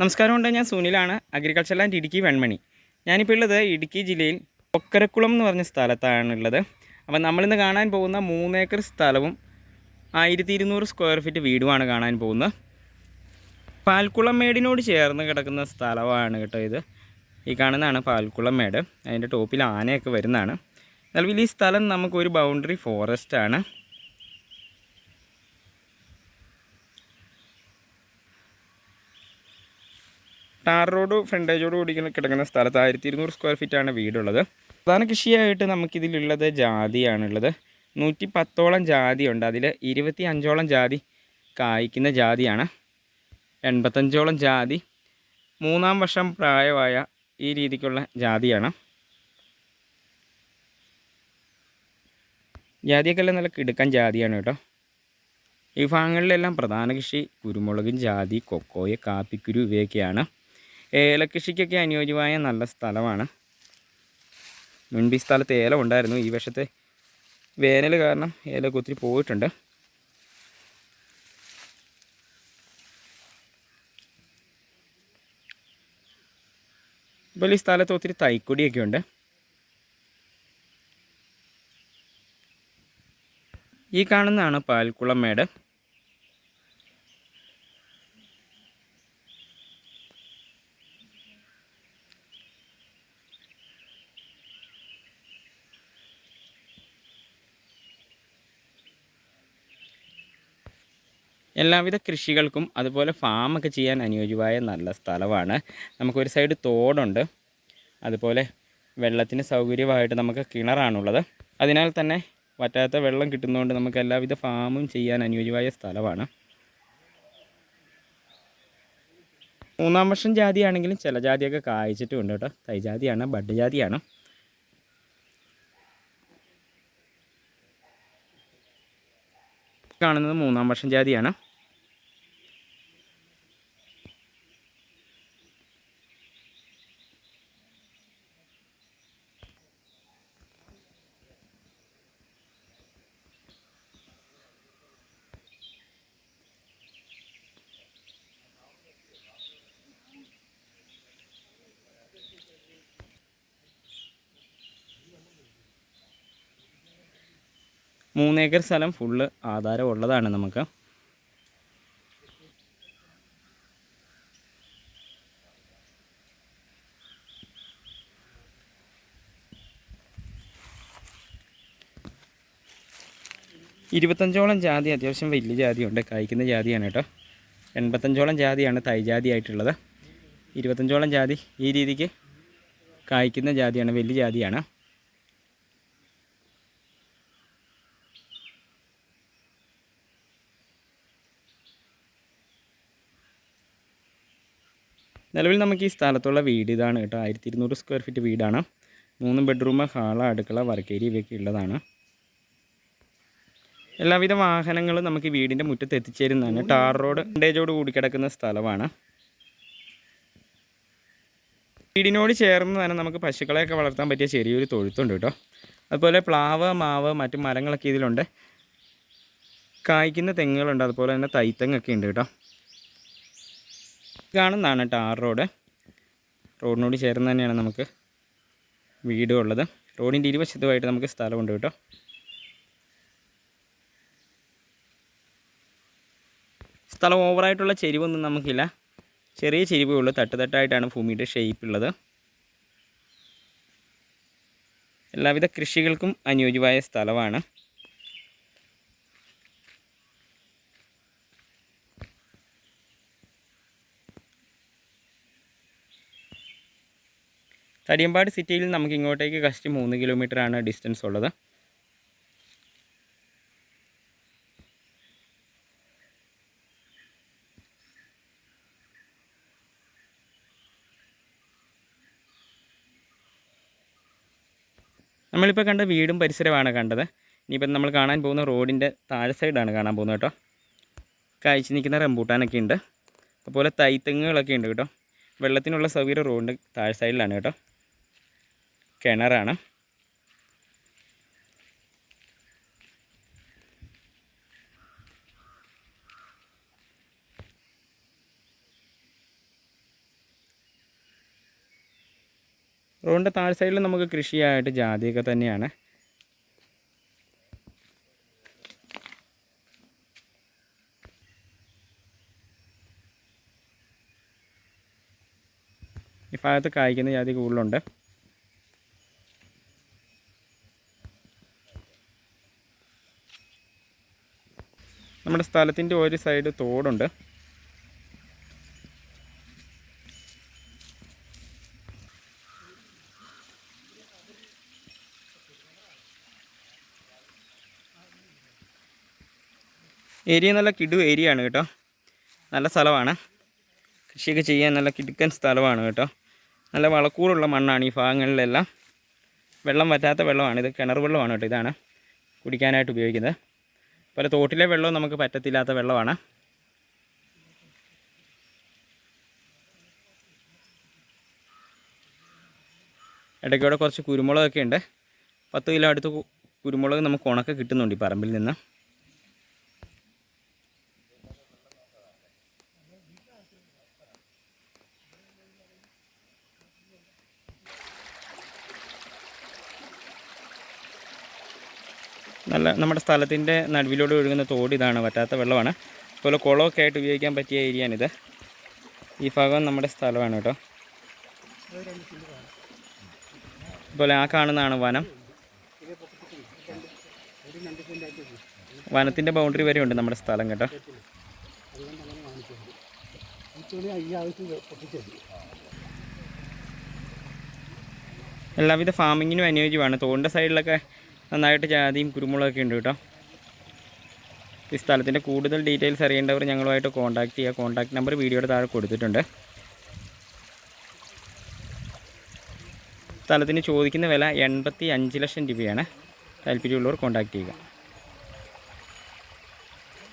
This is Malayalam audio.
നമസ്കാരം ഉണ്ട് ഞാൻ സുനിലാണ് അഗ്രികൾച്ചർ ലാൻഡ് ഇടുക്കി വെൺമണി. ഞാനിപ്പോൾ ഉള്ളത് ഇടുക്കി ജില്ലയിൽ ഒക്കരക്കുളം എന്ന് പറഞ്ഞ സ്ഥലത്താണ് ഉള്ളത്. അപ്പം നമ്മളിന്ന് കാണാൻ പോകുന്ന മൂന്നേക്കർ സ്ഥലവും ആയിരത്തി ഇരുന്നൂറ് സ്ക്വയർ ഫീറ്റ് വീടുമാണ് കാണാൻ പോകുന്നത്. പാൽക്കുളം മേടിനോട് ചേർന്ന് കിടക്കുന്ന സ്ഥലമാണ് കേട്ടോ ഇത്. ഈ കാണുന്നതാണ് പാൽക്കുളം മേട് അതിന്റെ ടോപ്പിൽ ആനയൊക്കെ വരുന്നതാണ്. നിലവിൽ ഈ സ്ഥലം നമുക്കൊരു ബൗണ്ടറി ഫോറസ്റ്റ് ടാർ റോഡ് ഫ്രണ്ടേജോട് കൂടി കിടക്കുന്ന സ്ഥലത്ത് ആയിരത്തി ഇരുന്നൂറ് സ്ക്വയർ ഫീറ്റാണ് വീടുള്ളത്. പ്രധാന കൃഷിയായിട്ട് നമുക്കിതിലുള്ളത് ജാതിയാണുള്ളത്. നൂറ്റി പത്തോളം ജാതിയുണ്ട്. അതിൽ ഇരുപത്തി അഞ്ചോളം ജാതി കായ്ക്കുന്ന ജാതിയാണ്. എൺപത്തഞ്ചോളം ജാതി മൂന്നാം വർഷം പ്രായമായ ഈ രീതിക്കുള്ള ജാതിയാണ്. ജാതിയൊക്കെ എല്ലാം നല്ല കിടക്കാൻ ജാതിയാണ് കേട്ടോ. ഈ ഭാഗങ്ങളിലെല്ലാം പ്രധാന കൃഷി കുരുമുളകും ജാതി കൊക്കോയ കാപ്പിക്കുരു ഇവയൊക്കെയാണ്. ഏലകൃഷിക്കൊക്കെ അനുയോജ്യമായ നല്ല സ്ഥലമാണ്. മുൻപ് ഈ സ്ഥലത്ത് ഏലം ഉണ്ടായിരുന്നു. ഈ വർഷത്തെ വേനൽ കാരണം ഏലമൊക്കെ ഒത്തിരി പോയിട്ടുണ്ട്. ഇപ്പോൾ ഈ സ്ഥലത്ത് ഒത്തിരി തൈക്കൊടിയൊക്കെ ഉണ്ട്. ഈ കാണുന്നതാണ് പാൽക്കുളം മേട്. എല്ലാവിധ കൃഷികൾക്കും അതുപോലെ ഫാമൊക്കെ ചെയ്യാൻ അനുയോജ്യമായ നല്ല സ്ഥലമാണ്. നമുക്കൊരു സൈഡ് തോടുണ്ട്. അതുപോലെ വെള്ളത്തിന് സൗകര്യമായിട്ട് നമുക്ക് കിണറാണുള്ളത്. അതിനാൽ തന്നെ വറ്റാത്ത വെള്ളം കിട്ടുന്നതുകൊണ്ട് നമുക്ക് എല്ലാവിധ ഫാമും ചെയ്യാൻ അനുയോജ്യമായ സ്ഥലമാണ്. മൂന്നാം വർഷം ജാതിയാണെങ്കിലും ചില ജാതിയൊക്കെ കായ്ച്ചിട്ടുമുണ്ട് കേട്ടോ. തൈജാതിയാണ് ബഡ് ജാതിയാണ്. കാണുന്നത് മൂന്നാം വർഷം ജാതിയാണ്. മൂന്നേക്കർ സ്ഥലം ഫുള്ള് ആധാരം ഉള്ളതാണ് നമുക്ക്. ഇരുപത്തഞ്ചോളം ജാതി അത്യാവശ്യം വലിയ ജാതിയുണ്ട് കായ്ക്കുന്ന ജാതിയാണ് കേട്ടോ. എൺപത്തഞ്ചോളം ജാതിയാണ് തൈ ജാതി ആയിട്ടുള്ളത് ഇരുപത്തഞ്ചോളം ജാതി ഈ രീതിക്ക് കായ്ക്കുന്ന ജാതിയാണ് വലിയ ജാതിയാണ്. നിലവിൽ നമുക്ക് ഈ സ്ഥലത്തുള്ള വീട് ഇതാണ് കേട്ടോ. ആയിരത്തി ഇരുന്നൂറ് സ്ക്വയർ ഫീറ്റ് വീടാണ്. മൂന്ന് ബെഡ്റൂം ഹാള അടുക്കള വർക്കേരി ഇവയൊക്കെ ഉള്ളതാണ്. എല്ലാവിധ വാഹനങ്ങളും നമുക്ക് വീടിന്റെ മുറ്റത്ത് എത്തിച്ചേരുന്നതാണ്. ടാർ റോഡ് വണ്ടേജോട് കൂടി കിടക്കുന്ന സ്ഥലമാണ്. വീടിനോട് ചേർന്ന് തന്നെ നമുക്ക് പശുക്കളെയൊക്കെ വളർത്താൻ പറ്റിയ ചെറിയൊരു തൊഴുത്തുണ്ട് കേട്ടോ. അതുപോലെ പ്ലാവ് മാവ് മറ്റു മരങ്ങളൊക്കെ ഇതിലുണ്ട്. കായ്ക്കുന്ന തെങ്ങുകളുണ്ട്. അതുപോലെ തന്നെ തൈത്തങ്ങൊക്കെ ഉണ്ട് കേട്ടോ. കാണുന്നതാണ് ടാർ റോഡ്. റോഡിനോട് ചേർന്ന് തന്നെയാണ് നമുക്ക് വീടും ഉള്ളത്. റോഡിന്റെ ഇരുവശത്തുമായിട്ട് നമുക്ക് സ്ഥലമുണ്ട് കേട്ടോ. സ്ഥലം ഓവറായിട്ടുള്ള ചെരിവൊന്നും നമുക്കില്ല. ചെറിയ ചെരിവേ ഉള്ളൂ. തട്ട് തട്ടായിട്ടാണ് ഭൂമിയുടെ ഷേപ്പ് ഉള്ളത്. എല്ലാവിധ കൃഷികൾക്കും അനുയോജ്യമായ സ്ഥലമാണ്. തടിയമ്പാട് സിറ്റിയിൽ നമുക്ക് ഇങ്ങോട്ടേക്ക് കഷ്ടി മൂന്ന് ആണ് ഡിസ്റ്റൻസ് ഉള്ളത്. നമ്മളിപ്പോൾ കണ്ട വീടും പരിസരമാണ് കണ്ടത്. ഇനിയിപ്പം നമ്മൾ കാണാൻ പോകുന്ന റോഡിന്റെ താഴെ സൈഡാണ് കാണാൻ പോകുന്നത് കേട്ടോ. കാഴ്ച നിൽക്കുന്ന റംബൂട്ടാനൊക്കെ ഉണ്ട്. അതുപോലെ തൈത്തെങ്ങുകളൊക്കെ ഉണ്ട് കേട്ടോ. വെള്ളത്തിനുള്ള സൗകര്യം റോഡിന്റെ താഴെ സൈഡിലാണ് കേട്ടോ. കിണറാണ്. റോഡിന്റെ താഴ് സൈഡിൽ നമുക്ക് കൃഷിയായിട്ട് ജാതിയൊക്കെ തന്നെയാണ്. ഈ ഭാഗത്ത് കായ്ക്കുന്ന ജാതി കൂടുതലുണ്ട്. നമ്മുടെ സ്ഥലത്തിന്റെ ഒരു സൈഡ് തോടുണ്ട്. ഏരിയ നല്ല കിടു ഏരിയ ആണ് കേട്ടോ. നല്ല സ്ഥലമാണ്. കൃഷിയൊക്കെ ചെയ്യാൻ നല്ല കിടുക്കൻ സ്ഥലമാണ് കേട്ടോ. നല്ല വളക്കൂറുള്ള മണ്ണാണ് ഈ ഭാഗങ്ങളിലെല്ലാം. വെള്ളം വറ്റാത്ത വെള്ളമാണ്. ഇത് കിണർ വെള്ളമാണ് കേട്ടോ ഇതാണ് കുടിക്കാനായിട്ട് ഉപയോഗിക്കുന്നത്. പല തോട്ടിലെ വെള്ളവും നമുക്ക് പറ്റത്തില്ലാത്ത വെള്ളമാണ്. ഇടയ്ക്കൂടെ കുറച്ച് കുരുമുളകൊക്കെ ഉണ്ട്. പത്ത് കിലോ അടുത്ത് കുരുമുളക് നമുക്ക് ഉണക്ക കിട്ടുന്നുണ്ട് ഈ പറമ്പിൽ നിന്ന്. നല്ല നമ്മുടെ സ്ഥലത്തിന്റെ നടുവിലൂടെ ഒഴുകുന്ന തോട് ഇതാണ് വറ്റാത്ത വെള്ളമാണ്. അതുപോലെ കുളമൊക്കെ ആയിട്ട് ഉപയോഗിക്കാൻ പറ്റിയ ഏരിയയാണിത് ഈ ഭാഗം നമ്മുടെ സ്ഥലമാണ് കേട്ടോ. അതുപോലെ ആ കാണുന്നതാണ് വനം. വനത്തിന്റെ ബൗണ്ടറി വരെ ഉണ്ട് നമ്മുടെ സ്ഥലം കേട്ടോ. എല്ലാവിധ ഫാമിങ്ങിനും അനുയോജ്യമാണ്. തോടിന്റെ സൈഡിലൊക്കെ നന്നായിട്ട് ജാതിയും കുരുമുളകൊക്കെ ഉണ്ട് കേട്ടോ. ഈ സ്ഥലത്തിന്റെ കൂടുതൽ ഡീറ്റെയിൽസ് അറിയേണ്ടവർ ഞങ്ങളുമായിട്ട് കോൺടാക്ട് ചെയ്യുക. കോൺടാക്ട് നമ്പർ വീഡിയോയുടെ താഴെ കൊടുത്തിട്ടുണ്ട്. സ്ഥലത്തിന് ചോദിക്കുന്ന വില എൺപത്തി അഞ്ച് ലക്ഷം രൂപയാണ്. താല്പര്യമുള്ളവർ കോൺടാക്ട് ചെയ്യുക.